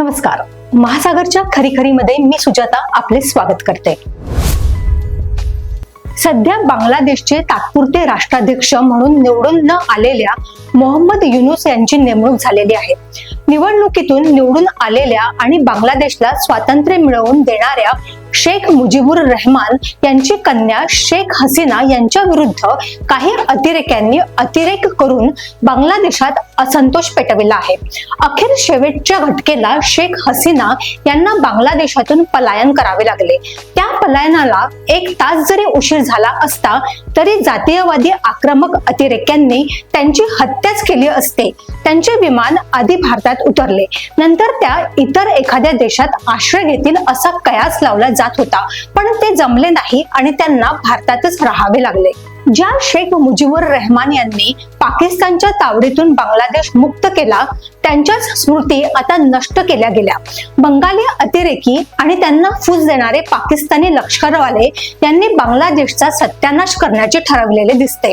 नमस्कार. महासागरच्या खरीखरीमध्ये मी सुजाता आपले स्वागत करते. सध्या बांगलादेशचे तात्पुरते राष्ट्राध्यक्ष म्हणून निवडून न आलेल्या मोहम्मद युनुस यांची नेमणूक झालेली आहे. निवडणुकीतून निवडून आलेल्या आणि बांगलादेशला स्वातंत्र्य मिळवून देणाऱ्या शेख मुजीबुर रहमान यांची कन्या शेख हसीना यांच्या विरुद्ध काही अतिरेक्यांनी अतिरेक करून बांगलादेशात असंतोष पेटविला आहे. अखेर शेवटच्या घटकेला शेख हसीना यांना बांगलादेशातून पलायन करावे लागले. त्या पलायनाला एक तास जरी उशीर झाला असता तरी जातीयवादी आक्रमक अतिरेक्यांनी त्यांची हत्याच केली असते. त्यांचे विमान आधी भारतात उतरले. नंतर त्या इतर एखाद्या देशात आश्रय घेतील असा कयास लावला जात होता. पण ते जमले नाही आणि त्यांना भारतातच राहावे लागले. ज्या शेख मुजीबुर रहमान यांनी पाकिस्तानच्या तावडीतून बांगलादेश मुक्त केला त्यांच्याच स्मृती आता नष्ट केल्या गेल्या. बंगाली अतिरेकी आणि त्यांना फूस देणारे पाकिस्तानी लष्करवाले यांनी बांगलादेशचा सत्यानाश करण्याचे ठरवलेले दिसते.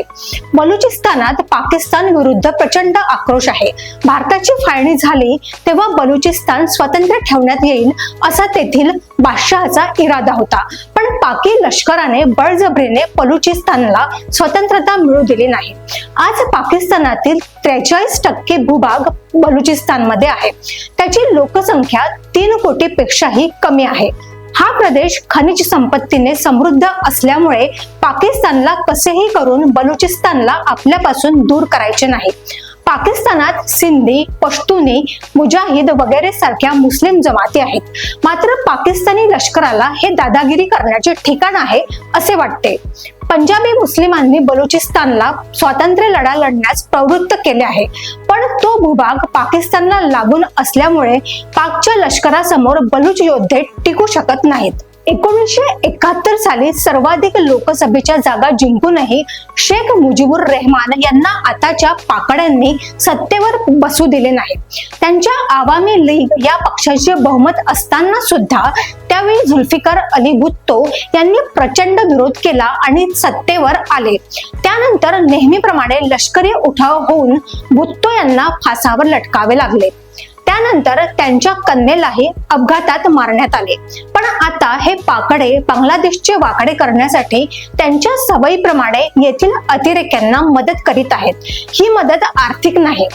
बलुचिस्तानात पाकिस्तान विरुद्ध प्रचंड आक्रोश आहे. भारताची फाळणी झाली तेव्हा बलुचिस्तान स्वतंत्र ठेवण्यात येईल असा तेथील बादशहाचा इरादा होता. पण पाकी लष्कराने बळजबरीने बलुचिस्तानला स्वतंत्रता मिळू दिली नाही. आज पाकिस्तानातील त्रेचाळीस टक्के भूभाग बलुचिस्तानमध्ये आहे. त्याची लोकसंख्या तीन कोटी पेक्षाही कमी आहे. हा प्रदेश खनिज संपत्तीने समृद्ध असल्यामुळे पाकिस्तानला कसेही करून बलुचिस्तानला आपल्यापासून दूर करायचे नाही. पाकिस्तानात सिंधी पश्तुनी मुजाहिद वगैरे सारख्या मुस्लिम जमाती आहेत. मात्र पाकिस्तानी लष्कराला हे दादागिरी करण्याचे ठिकाण आहे असे वाटते. पंजाबी मुस्लिमांनी बलुचिस्तानला स्वातंत्र्य लढा लढण्यास प्रवृत्त केले आहे. पण तो भूभाग पाकिस्तानला लागून असल्यामुळे पाकच्या लष्करासमोर बलुच योद्धे टिकू शकत नाहीत. एकोणीसशे एकाहत्तर साली सर्वाधिक लोकसभेच्या जागा जिंकूनही शेख मुजीबुर रहमान यांना आताच्या पाकड्यांनी सत्तेवर बसू दिले नाही. त्यांच्या आवामी लीग या पक्षाचे बहुमत असताना सुद्धा त्यावेळी झुल्फिकार अली भुत्तो यांनी प्रचंड विरोध केला आणि सत्तेवर आले. त्यानंतर नेहमीप्रमाणे लष्करी उठाव होऊन भुत्तो यांना फासावर लटकावे लागले. त्यानंतर त्यांच्या कन्येलाही अपघातात मारण्यात आले. पण आता हे पाकडे बांगलादेशचे वाकडे करण्यासाठी त्यांच्या सवयीप्रमाणे येथील अतिरेक्यांना मदत करीत आहेत. ही मदत आर्थिक नाही.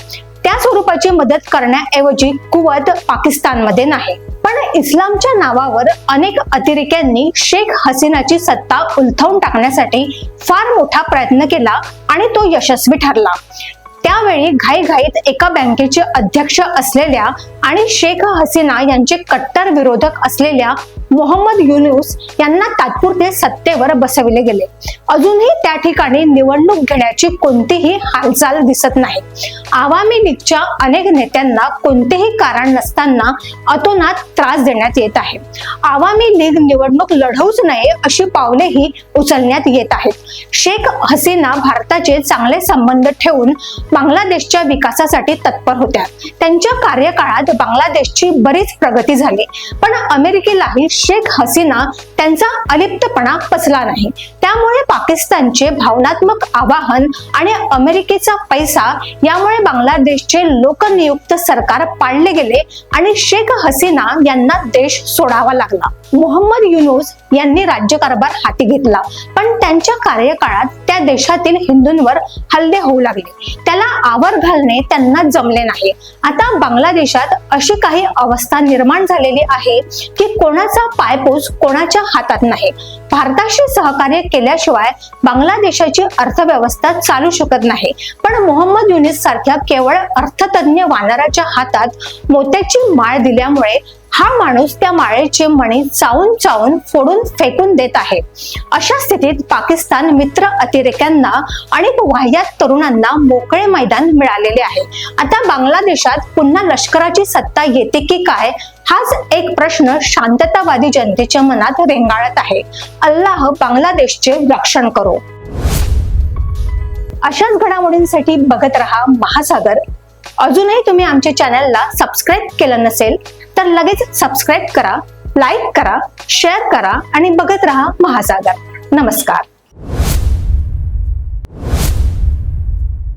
त्या स्वरूपाची मदत करण्याऐवजी कुवत पाकिस्तानमध्ये नाही. पण इस्लामच्या नावावर अनेक अतिरेक्यांनी शेख हसीनाची सत्ता उलथवून टाकण्यासाठी फार मोठा प्रयत्न केला आणि तो यशस्वी ठरला. त्यावेळी घाईघाईत एका बँकेचे अध्यक्ष असलेल्या आणि शेख हसीना यांचे कट्टर विरोधक असलेल्या मोहम्मद युनुस यांना तात्पुरते सत्तेवर बसविले गेले. अजूनही त्या ठिकाणी निवडणूक घेण्याची कोणतीही हालचाल दिसत नाही. आवामी लीगच्या अनेक नेत्यांना कोणतेही कारण नसताना अतोनात त्रास देण्यात येत आहे. आवामी लीग निवडणूक लढवूच नये अशी पावलेही उचलण्यात येत आहेत. शेख हसीना भारताचे चांगले संबंध ठेवून बांगलादेशच्या विकासासाठी तत्पर होत्या. त्यांच्या कार्यकाळात बांगलादेशची बरीच प्रगती झाली. पण अमेरिकेलाही शेख हसीना त्यांचा अलिप्तपणा पचला नाही. त्यामुळे पाकिस्तानचे भावनात्मक आवाहन आणि अमेरिकेचा पैसा यामुळे बांगलादेशचे लोकनियुक्त सरकार पाडले गेले आणि शेख हसीना यांना देश सोडावा लागला. मोहम्मद युनुस यांनी राज्यकारभार हाती घेतला. पण त्यांच्या कार्यकाळात त्या देशातील हिंदूंवर हल्ले होऊ लागले. त्याला आवर घालणे त्यांना जमले नाही. आता बांगलादेशात अशी काही अवस्था निर्माण झालेली आहे की कोणाचा पायपूस कोणाच्या हातात नाही. भारताशी सहकार्य केल्याशिवाय बांगलादेशाची अर्थव्यवस्था चालू शकत नाही. पण मोहम्मद युनिस सारख्या केवळ अर्थतज्ञ वानराच्या हातात मोत्याची माळ दिल्यामुळे हा माणूस त्या माळेचे मणी चावून चावून फोडून फेकून देत आहे. अशा स्थितीत पाकिस्तान मित्र अतिरेक्यांना आणि वाह्यात तरुणांना मोकळे मैदान मिळालेले आहे. आता बांगलादेशात पुन्हा लष्कराची सत्ता येते की काय? हाच एक प्रश्न शांततावादी जनतेच्या मनात रेंगाळत आहे. अल्लाह बांगलादेशचे रक्षण करो. अशाच घडामोडींसाठी बघत रहा महासागर. अजूनही तुम्ही आमच्या चॅनलला सबस्क्राईब केलं नसेल तर लगेच सबस्क्राईब करा लाईक करा शेअर करा आणि बघत रहा महासागर. नमस्कार.